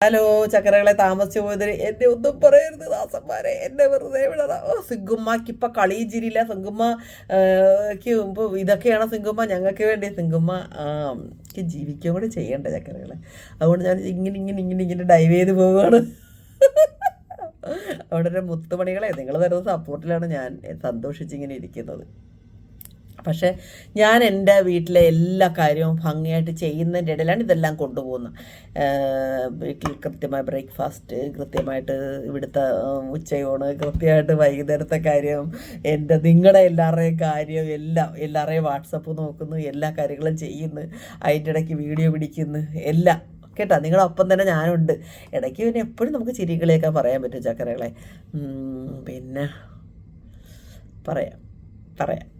Hello ചക്കരകളെ താമസിച്ചു പോയതിന് എന്നെ ഒന്നും പറയരുത് ദാസന്മാരെ. എന്നെ വെറുതെ ഓ സിങ്കുമ്മക്ക് ഇപ്പൊ കളിയും ചിരിയില്ല. സിങ്കുമ്മ ഇപ്പൊ ഇതൊക്കെയാണ് സിങ്കുമ്മ ഞങ്ങൾക്ക് വേണ്ടി സിങ്കുമ്മ ആ, എനിക്ക് ജീവിക്കുകയും കൂടി ചെയ്യണ്ട ചക്കരകളെ. അതുകൊണ്ട് ഞാൻ ഇങ്ങനെ ഇങ്ങനെ ഇങ്ങനെ ഇങ്ങനെ ഡൈവ് ചെയ്ത് പോവുകയാണ് അവിടെ മുത്തുമണികളെ. നിങ്ങൾ തരുന്ന സപ്പോർട്ടിലാണ് ഞാൻ സന്തോഷിച്ചിങ്ങനെ ഇരിക്കുന്നത്. പക്ഷേ ഞാൻ എന്റെ വീട്ടിലെ എല്ലാ കാര്യവും ഭംഗിയായിട്ട് ചെയ്യുന്നതിന്റെ ഇടയിലാണ് ഇതെല്ലാം കൊണ്ടുപോകുന്നത്. വീട്ടിൽ കൃത്യമായ ബ്രേക്ക്ഫാസ്റ്റ് കൃത്യമായിട്ട് ഇവിടുത്തെ ഉച്ചയൂണ് കൃത്യമായിട്ട് വൈകുന്നേരത്തെ കാര്യം എന്റെ നിങ്ങളുടെ എല്ലാവരുടെയും കാര്യം എല്ലാം എല്ലാവരുടെയും വാട്സപ്പ് നോക്കുന്നു എല്ലാ കാര്യങ്ങളും ചെയ്യുന്നു അതിന്റെ ഇടയ്ക്ക് വീഡിയോ പിടിക്കുന്നു എല്ലാം. കേട്ടോ? നിങ്ങളൊപ്പം തന്നെ ഞാനുണ്ട്. ഇടയ്ക്ക് പിന്നെ എപ്പോഴും നമുക്ക് ചിരികളെയൊക്കെ പറയാൻ പറ്റും ചക്കരകളെ. പിന്നെ പറയാം. പറയാം.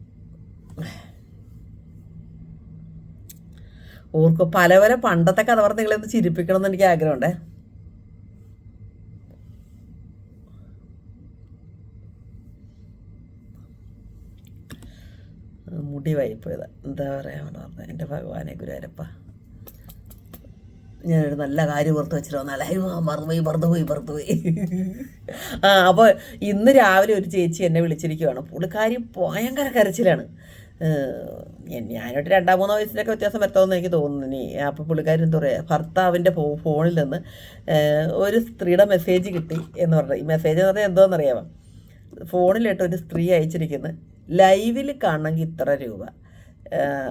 ഓർക്കും പല പല പണ്ടത്തെ കഥ പറഞ്ഞ് നിങ്ങളെന്ന് ചിരിപ്പിക്കണം എന്ന് എനിക്ക് ആഗ്രഹമുണ്ടേ. മുടി വായിപ്പോയതാ എന്താ പറയാ പറഞ്ഞത് എന്റെ ഭഗവാനെ ഗുരുവാരപ്പ ഞാനൊരു നല്ല കാര്യം ഓർത്ത് വെച്ചിട്ട് നല്ല മറന്നുപോയി മറന്നുപോയി മറന്നുപോയി ആ അപ്പോൾ ഇന്ന് രാവിലെ ഒരു ചേച്ചി എന്നെ വിളിച്ചിരിക്കുവാണ്. പുള്ളിക്കാരി ഭയങ്കര കരച്ചിലാണ്. ഞാനൊരു രണ്ടാം മൂന്നോ വയസ്സിലൊക്കെ വ്യത്യാസം വരുത്തുമെന്ന് എനിക്ക് തോന്നുന്നു. ഇനി അപ്പോൾ പുള്ളിക്കാരൻ പറയുക ഭർത്താവിന്റെ ഫോണിൽ നിന്ന് ഒരു സ്ത്രീയുടെ മെസ്സേജ് കിട്ടി എന്ന് പറഞ്ഞത് ഈ മെസ്സേജ് എന്ന് പറഞ്ഞാൽ എന്തോന്നറിയാമോ ഫോണിലിട്ട് ഒരു സ്ത്രീ അയച്ചിരിക്കുന്നത് ലൈവിൽ കാണണമെങ്കിൽ ഇത്ര രൂപ.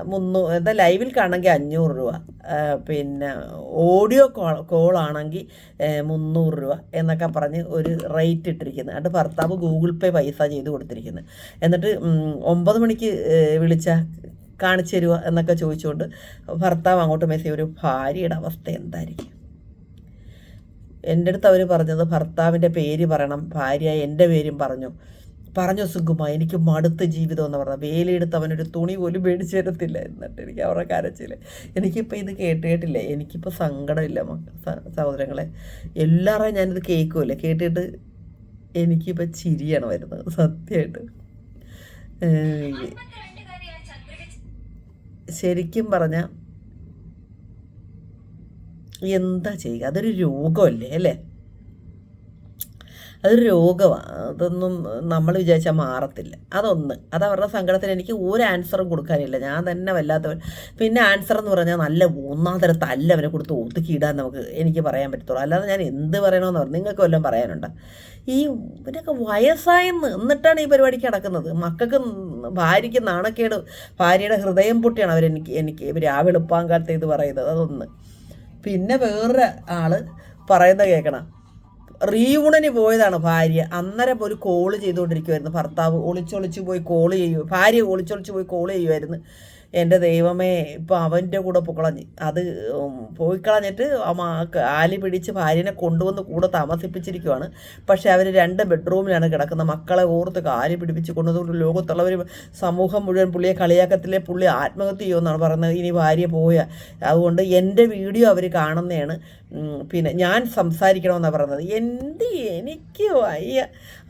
മുന്നൂ എന്താ ലൈവിൽ കാണണമെങ്കിൽ അഞ്ഞൂറ് രൂപ. പിന്നെ ഓഡിയോ കോൾ കോളാണെങ്കിൽ മുന്നൂറ് രൂപ എന്നൊക്കെ പറഞ്ഞ് ഒരു റേറ്റ് ഇട്ടിരിക്കുന്നത് അത് ഭർത്താവ് ഗൂഗിൾ പേ പൈസ ചെയ്ത് കൊടുത്തിരിക്കുന്നത് എന്നിട്ട് ഒമ്പത് മണിക്ക് വിളിച്ച കാണിച്ചു തരുക എന്നൊക്കെ ചോദിച്ചുകൊണ്ട് ഭർത്താവ് അങ്ങോട്ട് മെസ്സേജ് ഒരു ഭാര്യയുടെ അവസ്ഥ എന്തായിരിക്കും? എന്റെ അടുത്ത് അവർ പറഞ്ഞത് ഭർത്താവിന്റെ പേര് പറയണം. ഭാര്യ എന്റെ പേരും പറഞ്ഞു. പറഞ്ഞു സുഖുമ എനിക്ക് മടുത്ത ജീവിതം എന്ന് പറഞ്ഞാൽ വേലയെടുത്ത് അവനൊരു തുണി പോലും മേടിച്ചു തരത്തില്ല എന്നിട്ട് എനിക്ക് അവരുടെ കരച്ചില്ല എനിക്കിപ്പോൾ ഇത് കേട്ട് കേട്ടില്ല? എനിക്കിപ്പോൾ സങ്കടമില്ല സഹോദരങ്ങളെ. എല്ലാവരെയും ഞാനിത് കേൾക്കുമല്ലേ കേട്ടിട്ട് എനിക്കിപ്പോൾ ചിരിയാണ് വരുന്നത് സത്യമായിട്ട്. ശരിക്കും പറഞ്ഞാൽ എന്താ ചെയ്യുക? അതൊരു രോഗമല്ലേ അല്ലേ? അതൊരു രോഗമാണ് അതൊന്നും നമ്മൾ വിചാരിച്ചാൽ മാറത്തില്ല. അതൊന്ന്. അത് അവരുടെ സങ്കടത്തിന് എനിക്ക് ഒരു ആൻസറും കൊടുക്കാനില്ല. ഞാൻ തന്നെ വല്ലാത്തവൻ. പിന്നെ ആൻസർ എന്ന് പറഞ്ഞാൽ നല്ല ഒന്നാം തരം തല്ല അവരെ കൊടുത്ത് ഒതുക്കിയിടാൻ നമുക്ക് എനിക്ക് പറയാൻ പറ്റത്തുള്ളൂ. അല്ലാതെ ഞാൻ എന്ത് പറയണമെന്ന് പറഞ്ഞു നിങ്ങൾക്ക് വല്ലതും പറയാനുണ്ട്? ഈ ഇവരൊക്കെ വയസ്സായെന്ന് എന്നിട്ടാണ് ഈ പരിപാടിക്ക് നടക്കുന്നത്. മക്കൾക്ക് ഭാര്യയ്ക്ക് നാണക്കേട് ഭാര്യയുടെ ഹൃദയം പൊട്ടിയാണ് അവരെനിക്ക് എനിക്ക് ഇവർ ആ വെളുപ്പാങ്കാലത്ത് ഇത് പറയുന്നത്. അതൊന്ന്. പിന്നെ വേറൊരു ആൾ പറയുന്നത് കേൾക്കണം. റീയൂണിന് പോയതാണ് ഭാര്യ. അന്നേരം ഒരു കോൾ ചെയ്തുകൊണ്ടിരിക്കുമായിരുന്നു ഭർത്താവ് ഒളിച്ചൊളിച്ച് പോയി കോൾ ചെയ്യും ഭാര്യ ഒളിച്ചൊളിച്ച് പോയി കോൾ ചെയ്യുമായിരുന്നു എന്റെ ദൈവമേ ഇപ്പം അവന്റെ കൂടെ പൊക്കളഞ്ഞ്. അത് പോയിക്കളഞ്ഞിട്ട് പോയി കളഞ്ഞിട്ട് ആലി പിടിച്ച് ഭാര്യനെ കൊണ്ടുവന്ന് കൂടെ താമസിപ്പിച്ചിരിക്കുവാണ്. പക്ഷേ അവർ രണ്ട് ബെഡ്റൂമിലാണ് കിടക്കുന്നത്. മക്കളെ ഓർത്ത് കാലി പിടിപ്പിച്ച് കൊണ്ടുവന്നുകൊണ്ട് ലോകത്തുള്ളവർ സമൂഹം മുഴുവൻ പുള്ളിയെ കളിയാക്കത്തിലെ പുള്ളി ആത്മഹത്യ ചെയ്യുമെന്നാണ് പറയുന്നത്. ഇനി ഭാര്യ പോയ അതുകൊണ്ട് എന്റെ വീഡിയോ അവർ കാണുന്നതാണ്. പിന്നെ ഞാൻ സംസാരിക്കണമെന്നാണ് പറയുന്നത്. എന്ത് എനിക്ക് വയ്യ.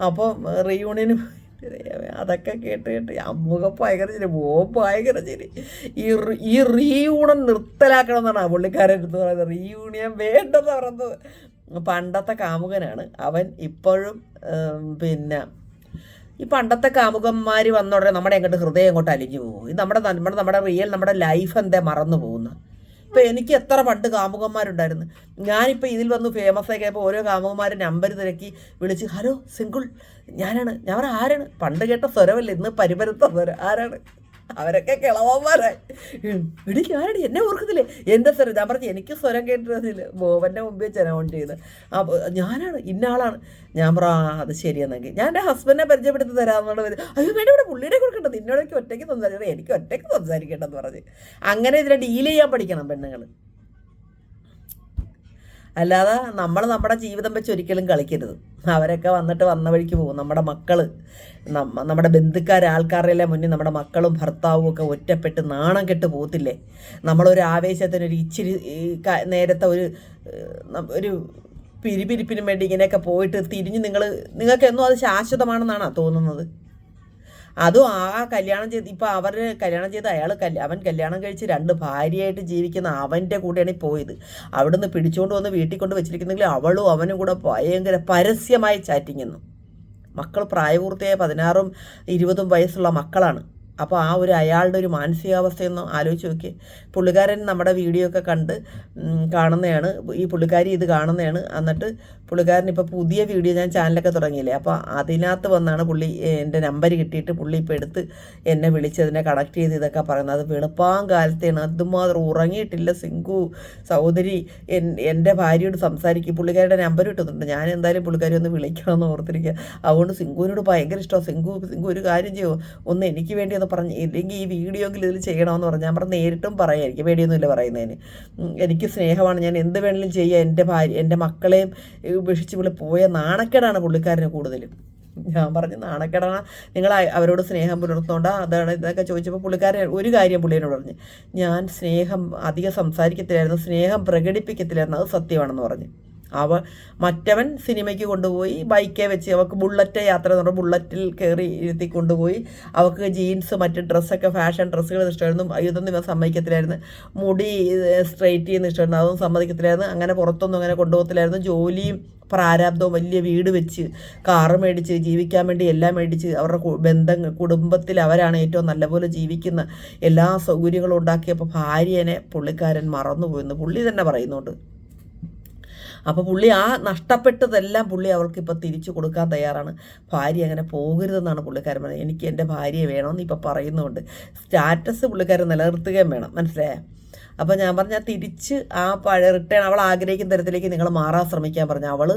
അപ്പോൾ റീയൂണിയന് അതൊക്കെ കേട്ട് കേട്ട് അമ്മുഖം ഭയങ്കര ശരി മോ ഭയങ്കര ശരി ഈ ഈ റീയൂണിയൻ നിർത്തലാക്കണം എന്നാണ് പുള്ളിക്കാരൻ എടുത്ത് പറയുന്നത്. റീയൂണിയൻ വേണ്ടെന്ന് പറയുന്നത്. പണ്ടത്തെ കാമുകനാണ്. അവൻ ഇപ്പോഴും പിന്നെ ഈ പണ്ടത്തെ കാമുകന്മാർ വന്ന നമ്മുടെ അങ്ങോട്ട് ഹൃദയം അങ്ങോട്ട് അലിഞ്ഞു പോകും. ഇത് നമ്മുടെ നമ്മുടെ നമ്മുടെ റിയൽ നമ്മുടെ ലൈഫ് എന്താ മറന്നു പോകുന്നു ഇപ്പം എനിക്ക് എത്ര പണ്ട് കാമുകന്മാരുണ്ടായിരുന്നു. ഞാനിപ്പോൾ ഇതിൽ വന്ന് ഫേമസ് ആയി കഴിയുമ്പോൾ ഓരോ കാമുകന്മാരെ നമ്പർ തിരക്കി വിളിച്ച് ഹലോ സിംഗിൾ ഞാനാണ് ഞാൻ ആരാണ്? പണ്ട് കേട്ട സ്വരമല്ല ഇന്ന് പരിപരുത്ത സ്വരം ആരാണ്? അവരൊക്കെ കിളവന്മാരായി. ഇടി ആരടി? എന്നെ ഓർക്കത്തില്ലേ എന്താ സ്വരം ഞാൻ പറഞ്ഞു എനിക്ക് സ്വരം കേട്ടിരുന്നില്ല. ബോവന്റെ മുമ്പിൽ ചെനവോൺ ചെയ്ത് അപ്പോൾ ഞാനാണ് ഇന്ന ആളാണ്. ഞാൻ പറ അത് ശരിയെന്നെങ്കിൽ ഞാൻ എന്റെ ഹസ്ബൻഡിനെ പരിചയപ്പെടുത്തി തരാമെന്നുള്ള അയ്യോ വേണ്ട ഇവിടെ പുള്ളിയുടെ കൊടുക്കണ്ട നിന്നോടൊക്കെ ഒറ്റയ്ക്ക് സംസാരിക്കണം. എനിക്ക് ഒറ്റയ്ക്ക് സംസാരിക്കേണ്ടെന്ന് പറഞ്ഞ്. അങ്ങനെ ഇതിനെ ഡീൽ ചെയ്യാൻ പഠിക്കണം പെണ്ണുങ്ങൾ അല്ലാതെ നമ്മൾ നമ്മുടെ ജീവിതം വെച്ച് ഒരിക്കലും കളിക്കരുത്. അവരൊക്കെ വന്നിട്ട് വന്ന വഴിക്ക് പോകും. നമ്മുടെ മക്കൾ നമ്മ നമ്മുടെ ബന്ധുക്കാർ ആൾക്കാരുടെ മുന്നിൽ നമ്മുടെ മക്കളും ഭർത്താവും ഒക്കെ ഒറ്റപ്പെട്ട് നാണം കെട്ട് പോകത്തില്ലേ? നമ്മളൊരു ആവേശത്തിന് ഒരു ഇച്ചിരി നേരത്തെ ഒരു ഒരു പിരിപിരിപ്പിനും വേണ്ടി ഇങ്ങനെയൊക്കെ പോയിട്ട് തിരിഞ്ഞ് നിങ്ങൾ നിങ്ങൾക്ക് എന്നും അത് ശാശ്വതമാണെന്നാണോ തോന്നുന്നത്? അതും ആ കല്യാണം ചെയ്ത് ഇപ്പം അവർ കല്യാണം ചെയ്ത് അയാൾ അവൻ കല്യാണം കഴിച്ച് രണ്ട് ഭാര്യയായിട്ട് ജീവിക്കുന്ന അവന്റെ കൂടെയാണ് പോയത്. അവിടുന്ന് പിടിച്ചുകൊണ്ട് വന്ന് വീട്ടിൽ കൊണ്ട് വെച്ചിരിക്കുന്നെങ്കിൽ അവളും അവനും കൂടെ ഭയങ്കര പരസ്യമായി ചാറ്റിങ്ങുന്നു. മക്കൾ പ്രായപൂർത്തിയായ പതിനാറും ഇരുപതും വയസ്സുള്ള മക്കളാണ്. അപ്പോൾ ആ ഒരു അയാളുടെ ഒരു മാനസികാവസ്ഥയൊന്ന് ആലോചിച്ച് നോക്കി. പുള്ളിക്കാരൻ നമ്മുടെ വീഡിയോ ഒക്കെ കണ്ട് കാണുന്നതാണ് ഈ പുള്ളിക്കാരി ഇത് കാണുന്നതാണ്. എന്നിട്ട് പുള്ളിക്കാരൻ ഇപ്പോൾ പുതിയ വീഡിയോ ഞാൻ ചാനലൊക്കെ തുടങ്ങിയില്ലേ അപ്പോൾ അതിനകത്ത് വന്നാണ് പുള്ളി എന്റെ നമ്പർ കിട്ടിയിട്ട് പുള്ളി ഇപ്പോൾ എടുത്ത് എന്നെ വിളിച്ച് അതിനെ കണക്ട് ചെയ്ത് ഇതൊക്കെ പറയുന്നത്. അത് വെളുപ്പാൻ കാലത്തെയാണ് അതുമാത്രം ഉറങ്ങിയിട്ടില്ല സിങ്കു സഹോദരി എൻ എന്റെ ഭാര്യയോട് സംസാരിക്കും. പുള്ളിക്കാരുടെ നമ്പർ കിട്ടുന്നുണ്ട്. ഞാൻ എന്തായാലും പുള്ളിക്കാരി ഒന്ന് വിളിക്കണമെന്ന് ഓർത്തിരിക്കുക. അതുകൊണ്ട് സിങ്കുവിനോട് ഭയങ്കര ഇഷ്ടമാണ്. സിങ്കു സിങ്കു ഒരു കാര്യം ചെയ്യുമോ ഒന്ന് എനിക്ക് വേണ്ടി ഒന്ന് പറഞ്ഞ് ഇല്ലെങ്കിൽ ഈ വീഡിയോ എങ്കിലും ഇതിൽ ചെയ്യണമെന്ന് പറഞ്ഞാൽ ഞാൻ പറഞ്ഞ് നേരിട്ടും പറയായിരിക്കും പേടിയൊന്നുമില്ല പറയുന്നതിന്. എനിക്ക് സ്നേഹമാണ് ഞാൻ എന്ത് വേണമെങ്കിലും ചെയ്യുക എന്റെ ഭാര്യ എന്റെ മക്കളെയും ഉപേക്ഷിച്ച് പുള്ളി പോയ നാണക്കേടാണ് പുള്ളിക്കാരന് കൂടുതലും ഞാൻ പറഞ്ഞു നാണക്കേടാണ് നിങ്ങൾ അവരോട് സ്നേഹം പുലർത്തോണ്ട അതാണ് ഇതൊക്കെ ചോദിച്ചപ്പോൾ പുള്ളിക്കാരൻ ഒരു കാര്യം പുള്ളിയോട് പറഞ്ഞു ഞാൻ സ്നേഹം അധികം സംസാരിക്കത്തില്ലായിരുന്നു സ്നേഹം പ്രകടിപ്പിക്കത്തില്ലായിരുന്നു അത് സത്യമാണെന്ന് പറഞ്ഞു. അവ മറ്റവൻ സിനിമയ്ക്ക് കൊണ്ടുപോയി ബൈക്കെ വെച്ച് അവൾക്ക് ബുള്ളറ്റ് യാത്ര എന്ന് പറഞ്ഞാൽ ബുള്ളറ്റിൽ കയറി ഇരുത്തി കൊണ്ടുപോയി. അവൾക്ക് ജീൻസ് മറ്റ് ഡ്രസ്സൊക്കെ ഫാഷൻ ഡ്രസ്സുകൾ ഇഷ്ടമായിരുന്നു. ഇതൊന്നും ഇവ സമ്മതിക്കത്തില്ലായിരുന്നു. മുടി സ്ട്രെയിറ്റ് ചെയ്യുന്ന ഇഷ്ടമായിരുന്നു. അതൊന്നും സമ്മതിക്കത്തില്ലായിരുന്നു. അങ്ങനെ പുറത്തൊന്നും അങ്ങനെ കൊണ്ടുപോകത്തില്ലായിരുന്നു. ജോലിയും പ്രാരാബ്ദവും വലിയ വീട് വെച്ച് കാറ് മേടിച്ച് ജീവിക്കാൻ വേണ്ടി എല്ലാം മേടിച്ച് അവരുടെ ബന്ധങ്ങൾ കുടുംബത്തിൽ അവരാണ് ഏറ്റവും നല്ലപോലെ ജീവിക്കുന്ന എല്ലാ സൗകര്യങ്ങളും ഉണ്ടാക്കിയപ്പോൾ ഭാര്യനെ പുള്ളിക്കാരൻ മറന്നുപോയെന്ന് പുള്ളി തന്നെ പറയുന്നുണ്ട്. അപ്പോൾ പുള്ളി ആ നഷ്ടപ്പെട്ടതെല്ലാം പുള്ളി അവൾക്ക് ഇപ്പോൾ തിരിച്ചു കൊടുക്കാൻ തയ്യാറാണ്. ഭാര്യ അങ്ങനെ പോകരുതെന്നാണ് പുള്ളിക്കാരൻ പറയുന്നത് എനിക്ക് എന്റെ ഭാര്യയെ വേണമെന്ന് ഇപ്പോൾ പറയുന്നുണ്ട്. സ്റ്റാറ്റസ് പുള്ളിക്കാരൻ നിലനിർത്തുകയും വേണം. മനസ്സിലായോ? അപ്പോൾ ഞാൻ പറഞ്ഞാൽ തിരിച്ച് ആ പഴയ റിട്ടേൺ അവൾ ആഗ്രഹിക്കുന്ന തരത്തിലേക്ക് നിങ്ങൾ മാറാൻ ശ്രമിക്കാൻ പറഞ്ഞു. അവൾ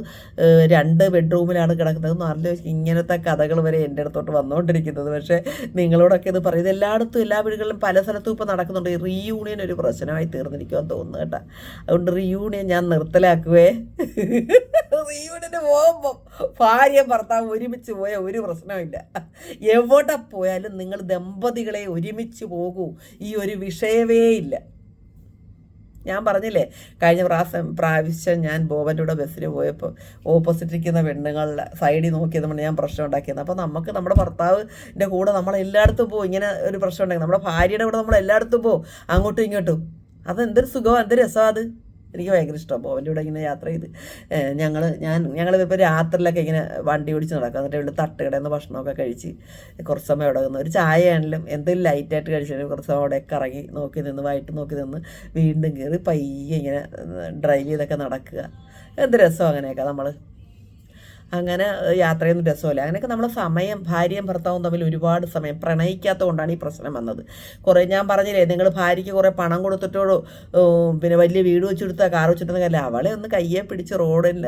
രണ്ട് ബെഡ്റൂമിലാണ് കിടക്കുന്നത്. എന്ന് പറഞ്ഞു ഇങ്ങനത്തെ കഥകൾ വരെ എന്റെ അടുത്തോട്ട് വന്നുകൊണ്ടിരിക്കുന്നത് പക്ഷേ നിങ്ങളോടൊക്കെ ഇത് പറയും. എല്ലായിടത്തും എല്ലാ വീടുകളിലും പല സ്ഥലത്തും ഇപ്പോൾ നടക്കുന്നുണ്ട്. റീയൂണിയൻ ഒരു പ്രശ്നമായി തീർന്നിരിക്കുമെന്ന് തോന്നുന്നു കേട്ടോ. അതുകൊണ്ട് റീയൂണിയൻ ഞാൻ നിർത്തലാക്കുവേ. റീയൂണിയന് പോകുമ്പം ഭാര്യ ഭർത്താവ് ഒരുമിച്ച് പോയ ഒരു പ്രശ്നമില്ല എവിടെ പോയാലും നിങ്ങൾ ദമ്പതികളെ ഒരുമിച്ച് പോകൂ. ഈ ഒരു വിഷയമേ ഇല്ല. ഞാൻ പറഞ്ഞില്ലേ കഴിഞ്ഞ പ്രാവശ്യം പ്രാവശ്യം ഞാൻ ബോബന്റെ കൂടെ ബസ്സിൽ പോയപ്പോൾ ഓപ്പോസിറ്റ് ഇരിക്കുന്ന പെണ്ണുങ്ങളുടെ സൈഡിൽ നോക്കിയത് കൊണ്ട് ഞാൻ പ്രശ്നം ഉണ്ടാക്കിയത് അപ്പോൾ നമുക്ക് നമ്മുടെ ഭർത്താവിന്റെ കൂടെ നമ്മൾ എല്ലായിടത്തും പോകും ഇങ്ങനെ ഒരു പ്രശ്നം ഉണ്ടാക്കി നമ്മുടെ ഭാര്യയുടെ കൂടെ നമ്മൾ എല്ലായിടത്തും പോകും അങ്ങോട്ടും ഇങ്ങോട്ടും. അത് എന്തൊരു സുഖമാണ് എന്തൊരു രസമാണ് അത്. എനിക്ക് ഭയങ്കര ഇഷ്ടമാണ് ബോബന്റെ കൂടെ ഇങ്ങനെ യാത്ര ചെയ്ത്. ഞങ്ങൾ ഞാൻ ഞങ്ങൾ ഇപ്പോൾ രാത്രിയിലൊക്കെ ഇങ്ങനെ വണ്ടി ഓടിച്ച് നടക്കുക എന്നിട്ട് ഇവിടെ തട്ടുകടയിൽ നിന്ന് ഭക്ഷണമൊക്കെ കഴിച്ച് കുറച്ച് സമയം അവിടെ നിന്ന് ഒരു ചായ ആണെങ്കിലും എന്തെങ്കിലും ലൈറ്റായിട്ട് കഴിച്ചാലും കുറച്ച് സമയം അവിടെയൊക്കെ ഇറങ്ങി നോക്കി നിന്ന് വൈകിട്ട് നോക്കി നിന്ന് വീണ്ടും കയറി പയ്യെ ഇങ്ങനെ ഡ്രൈവ് ചെയ്തൊക്കെ നടക്കുക. എന്ത് രസം അങ്ങനെയൊക്കെ നമ്മൾ അങ്ങനെ യാത്രയൊന്നും രസമല്ല. അങ്ങനെയൊക്കെ നമ്മൾ സമയം ഭാര്യയും ഭർത്താവും തമ്മിൽ ഒരുപാട് സമയം പ്രണയിക്കാത്തത് കൊണ്ടാണ് ഈ പ്രശ്നം വന്നത്. കുറേ ഞാൻ പറഞ്ഞില്ലേ നിങ്ങൾ ഭാര്യയ്ക്ക് കുറേ പണം കൊടുത്തിട്ടോ പിന്നെ വലിയ വീട് വെച്ചെടുത്താൽ കാർ വെച്ചെടുത്ത അല്ല അവളെ ഒന്ന് കയ്യെ പിടിച്ച് റോഡിൽ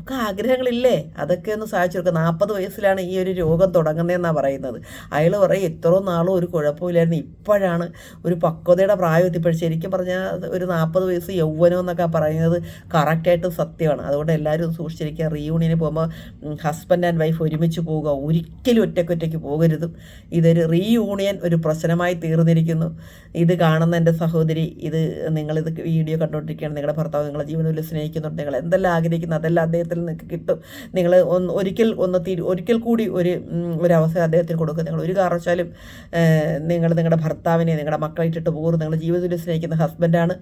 ഒക്കെ ആഗ്രഹങ്ങളില്ലേ? അതൊക്കെ ഒന്ന് സാധിച്ചു കൊടുക്കുക നാൽപ്പത് വയസ്സിലാണ് ഈ ഒരു രോഗം തുടങ്ങുന്നതെന്നാണ് പറയുന്നത്. അയാൾ പറയും എത്ര നാളും ഒരു കുഴപ്പമില്ലായിരുന്നു. ഇപ്പോഴാണ് ഒരു പക്വതയുടെ പ്രായം എത്തിപ്പോഴും ശരിക്കും പറഞ്ഞാൽ ഒരു നാൽപ്പത് വയസ്സ് യൗവനം എന്നൊക്കെ പറയുന്നത് കറക്റ്റായിട്ട് സത്യമാണ്. അതുകൊണ്ട് എല്ലാവരും സൂക്ഷിച്ചിരിക്കുക. റീയൂണിയന് പോകുമ്പോൾ ഹസ്ബൻഡ് ആൻഡ് വൈഫ് ഒരുമിച്ച് പോവുക. ഒരിക്കലും ഒറ്റയ്ക്കൊറ്റയ്ക്ക് പോകരുത്. ഇതൊരു റീയൂണിയൻ ഒരു പ്രശ്നമായി തീർന്നിരിക്കുന്നു. ഇത് കാണുന്ന എന്റെ സഹോദരി ഇത് നിങ്ങളിത് വീഡിയോ കണ്ടുകൊണ്ടിരിക്കുകയാണ്. നിങ്ങളുടെ ഭർത്താവ് നിങ്ങളെ ജീവിതത്തിൽ സ്നേഹിക്കുന്നുണ്ട്. നിങ്ങൾ എന്തെല്ലാം ആഗ്രഹിക്കുന്നു അതെല്ലാം അദ്ദേഹത്തിൽ നിങ്ങൾക്ക് കിട്ടും. നിങ്ങൾ ഒന്ന് ഒരിക്കൽ ഒന്ന് തിരി ഒരിക്കൽ കൂടി ഒരു ഒരു അവസരം അദ്ദേഹത്തിന് കൊടുക്കുക. നിങ്ങൾ ഒരു കാരണവശാലും നിങ്ങൾ നിങ്ങളുടെ ഭർത്താവിനെ നിങ്ങളുടെ മക്കളെ ഇട്ടിട്ട് പോകും നിങ്ങൾ ജീവിതത്തിൽ സ്നേഹിക്കുന്ന ഹസ്ബൻഡാണ്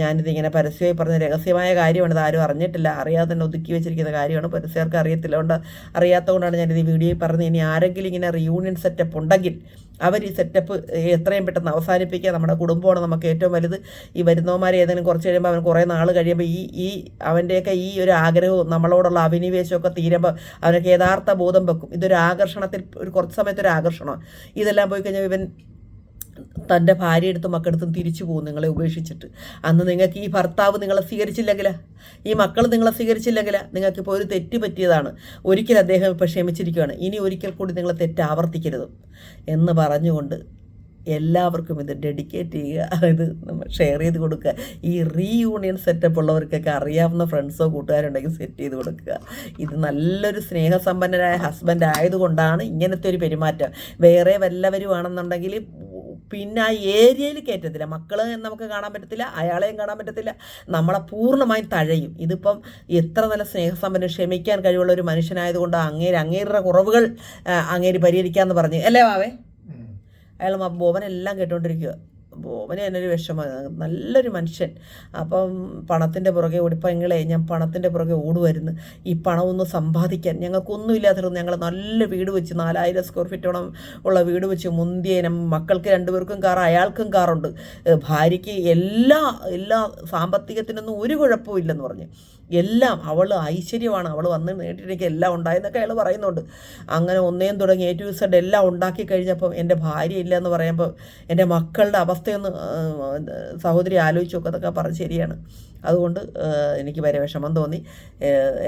ഞാനിത് ഇങ്ങനെ പരസ്യമായി പറഞ്ഞ രഹസ്യമായ കാര്യമാണ് ഇത് ആരും അറിഞ്ഞിട്ടില്ല. അറിയാതെ തന്നെ ഒതുക്കി വെച്ചിരിക്കുന്ന കാര്യമാണ്. പരസ്യർക്ക് അറിയത്തില്ല. അതുകൊണ്ട് അറിയാത്തതുകൊണ്ടാണ് ഞാനിത് ഈ വീഡിയോയിൽ പറഞ്ഞത്. ഇനി ആരെങ്കിലും ഇങ്ങനെ റിയൂണിയൻ സെറ്റപ്പ് ഉണ്ടെങ്കിൽ അവർ ഈ സെറ്റപ്പ് എത്രയും പെട്ടെന്ന് അവസാനിപ്പിക്കുക. നമ്മുടെ കുടുംബമാണ് നമുക്ക് ഏറ്റവും വലുത്. ഈ വരുന്നവന്മാരെ ഏതെങ്കിലും കുറച്ച് കഴിയുമ്പോൾ അവൻ കുറേ നാൾ കഴിയുമ്പോൾ ഈ ഈ അവന്റെയൊക്കെ ഈ ഒരു ആഗ്രഹവും നമ്മളോടുള്ള അഭിനിവേശമൊക്കെ തീരുമ്പോൾ അവനൊക്കെ യഥാർത്ഥ ബോധം വെക്കും. ഇതൊരു ആകർഷണത്തിൽ ഒരു കുറച്ച് സമയത്തൊരു ആകർഷണമാണ്. ഇതെല്ലാം പോയി കഴിഞ്ഞാൽ ഇവൻ തന്റെ ഭാര്യ എടുത്തും മക്കളെടുത്തും തിരിച്ചു പോകും നിങ്ങളെ ഉപേക്ഷിച്ചിട്ട്. അന്ന് നിങ്ങൾക്ക് ഈ ഭർത്താവ് നിങ്ങളെ സ്വീകരിച്ചില്ലെങ്കിൽ ഈ മക്കൾ നിങ്ങളെ സ്വീകരിച്ചില്ലെങ്കിൽ നിങ്ങൾക്കിപ്പോൾ ഒരു തെറ്റ് പറ്റിയതാണ്. ഒരിക്കൽ അദ്ദേഹം ഇപ്പോൾ ക്ഷമിച്ചിരിക്കുകയാണ് ഇനി ഒരിക്കൽ കൂടി നിങ്ങളെ തെറ്റ് ആവർത്തിക്കരുത് എന്ന് പറഞ്ഞുകൊണ്ട് എല്ലാവർക്കും ഇത് ഡെഡിക്കേറ്റ് ചെയ്യുക. ഇത് നമ്മൾ ഷെയർ ചെയ്ത് കൊടുക്കുക. ഈ റീയൂണിയൻ സെറ്റപ്പ് ഉള്ളവർക്കൊക്കെ അറിയാവുന്ന ഫ്രണ്ട്സോ കൂട്ടുകാരുണ്ടെങ്കിൽ സെറ്റ് ചെയ്ത് കൊടുക്കുക. ഇത് നല്ലൊരു സ്നേഹസമ്പന്നരായ ഹസ്ബൻഡ് ആയതുകൊണ്ടാണ് ഇങ്ങനത്തെ ഒരു പെരുമാറ്റം. വേറെ വല്ലവരും ആണെന്നുണ്ടെങ്കിൽ പിന്നെ ആ ഏരിയയിൽ കയറ്റത്തില്ല. മക്കളെ നമുക്ക് കാണാൻ പറ്റത്തില്ല അയാളെയും കാണാൻ പറ്റത്തില്ല. നമ്മളെ പൂർണമായും തഴയും. ഇതിപ്പം എത്ര നല്ല സ്നേഹസമ്പന്നം ക്ഷമിക്കാൻ കഴിവുള്ള ഒരു മനുഷ്യനായതുകൊണ്ട് അങ്ങേര് അങ്ങേരുടെ കുറവുകൾ അങ്ങേര് പരിഹരിക്കാമെന്ന് പറഞ്ഞു. അല്ലേ വാവേ. അയാൾ ബോബനെല്ലാം കേട്ടോണ്ടിരിക്കുക ബോബന് തന്നെ ഒരു വിഷമം. നല്ലൊരു മനുഷ്യൻ. അപ്പം പണത്തിന്റെ പുറകെ ഓടിപ്പങ്ങളെ ഞാൻ പണത്തിന്റെ പുറകെ ഓടുമായിരുന്നു ഈ പണമൊന്ന് സമ്പാദിക്കാൻ ഞങ്ങൾക്കൊന്നും ഇല്ലാത്തത് ഞങ്ങൾ നല്ല വീട് വെച്ച് നാലായിരം സ്ക്വയർ ഫീറ്റോളം ഉള്ള വീട് വെച്ച് മുന്തിയനം മക്കൾക്ക് രണ്ടുപേർക്കും കാർ അയാൾക്കും കാറുണ്ട്. ഭാര്യയ്ക്ക് എല്ലാ എല്ലാ സാമ്പത്തികത്തിനൊന്നും ഒരു കുഴപ്പമില്ലെന്ന് പറഞ്ഞു. എല്ലാം അവൾ ഐശ്വര്യമാണ്. അവൾ വന്ന് നേടിയിട്ടെനിക്ക് എല്ലാം ഉണ്ടായെന്നൊക്കെ അയാൾ പറയുന്നുണ്ട്. അങ്ങനെ ഒന്നേം തുടങ്ങി. എ ടു എല്ലാം ഉണ്ടാക്കി കഴിഞ്ഞപ്പം എന്റെ ഭാര്യ ഇല്ല എന്ന് പറയുമ്പോൾ എന്റെ മക്കളുടെ അവസ്ഥയൊന്ന് സഹോദരി സഹോദരി നോക്കുക നോക്കുന്നതൊക്കെ പറഞ്ഞ് ശരിയാണ്. അതുകൊണ്ട് എനിക്ക് വരെ വിഷമം തോന്നി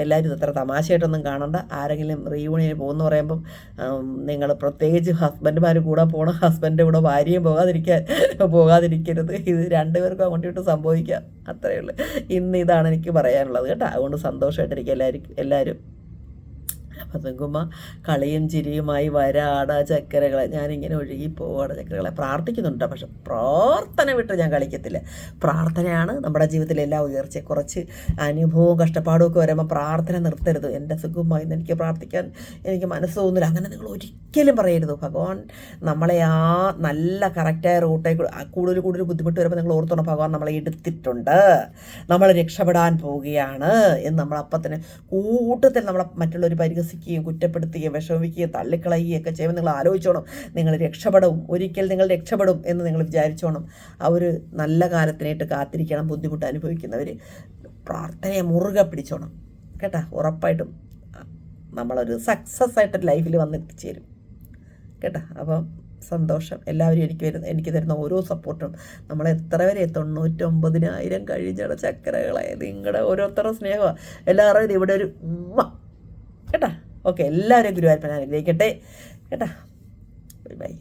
എല്ലാവരും ഇത്ര തമാശയായിട്ടൊന്നും കാണണ്ട. ആരെങ്കിലും റീയൂണിയന് പോകുന്ന പറയുമ്പം നിങ്ങൾ പ്രത്യേകിച്ച് ഹസ്ബൻഡുമാർ കൂടെ പോകണം ഹസ്ബൻഡിന്റെ കൂടെ ഭാര്യയും പോകാതിരിക്കാൻ പോകാതിരിക്കരുത്. ഇത് രണ്ടുപേർക്കും അങ്ങോട്ടും സംഭവിക്കാം. അത്രയേ ഉള്ളൂ. ഇന്ന് ഇതാണ് എനിക്ക് പറയാനുള്ളത് കേട്ടോ. അതുകൊണ്ട് സന്തോഷമായിട്ടിരിക്കും എല്ലാവർക്കും എല്ലാവരും. നിൽക്കുമ്പോൾ കളിയും ചിരിയുമായി വരാട ചക്കരകളെ. ഞാനിങ്ങനെ ഒഴുകി പോവാട ചക്കരകളെ. പ്രാർത്ഥിക്കുന്നുണ്ട്. പക്ഷെ പ്രാർത്ഥന വിട്ട് ഞാൻ കളിക്കത്തില്ല. പ്രാർത്ഥനയാണ് നമ്മുടെ ജീവിതത്തിലെ എല്ലാ ഉയർച്ച കുറച്ച് അനുഭവവും കഷ്ടപ്പാടും ഒക്കെ വരുമ്പോൾ പ്രാർത്ഥന നിർത്തരുത്. എന്റെ സുഖമായി എനിക്ക് പ്രാർത്ഥിക്കാൻ എനിക്ക് മനസ്സ് തോന്നില്ല. അങ്ങനെ നിങ്ങൾ ഒരിക്കലും പറയരുത്. ഭഗവാൻ നമ്മളെ ആ നല്ല കറക്റ്റായ റൂട്ടെ കൂടുതൽ കൂടുതൽ ബുദ്ധിമുട്ട് വരുമ്പോൾ നിങ്ങൾ ഓർത്തോണം ഭഗവാൻ നമ്മളെ എടുത്തിട്ടുണ്ട്. നമ്മൾ രക്ഷപ്പെടാൻ പോവുകയാണ് എന്ന് തന്നെ കൂട്ടത്തിൽ നമ്മളെ മറ്റുള്ളവർ പരിഹസിക്കുകയും കുറ്റപ്പെടുത്തുകയും വിഷമിക്കുകയും തള്ളിക്കളയുകയും ഒക്കെ ചെയ്യുമ്പോൾ നിങ്ങൾ ആലോചിച്ചോണം. നിങ്ങൾ രക്ഷപ്പെടും ഒരിക്കൽ നിങ്ങൾ രക്ഷപ്പെടും എന്ന് നിങ്ങൾ വിചാരിച്ചോണം. ആ ഒരു നല്ല കാലത്തിനായിട്ട് കാത്തിരിക്കണം ബുദ്ധിമുട്ട് അനുഭവിക്കുന്നവർ പ്രാർത്ഥനയെ മുറുകെ പിടിച്ചോണം. കേട്ടാ? ഉറപ്പായിട്ടും നമ്മളൊരു സക്സസ് ആയിട്ട് ലൈഫിൽ വന്നെത്തിച്ചേരും. കേട്ടാ? അപ്പം സന്തോഷം. എല്ലാവരും എനിക്ക് വരുന്ന എനിക്ക് തരുന്ന ഓരോ സപ്പോർട്ടും നമ്മൾ എത്ര വരെ തൊണ്ണൂറ്റൊമ്പതിനായിരം കഴിഞ്ഞ ചക്കരകളെ. നിങ്ങളുടെ ഓരോരുത്തരുടെ സ്നേഹമാണ് എല്ലാവരും ഇവിടെ ഒരു കേട്ടാ? ഓക്കെ എല്ലാവരും ഗുരുവായൂരപ്പൻ അനുഗ്രഹിക്കട്ടെ. കേട്ടാ? Bye bye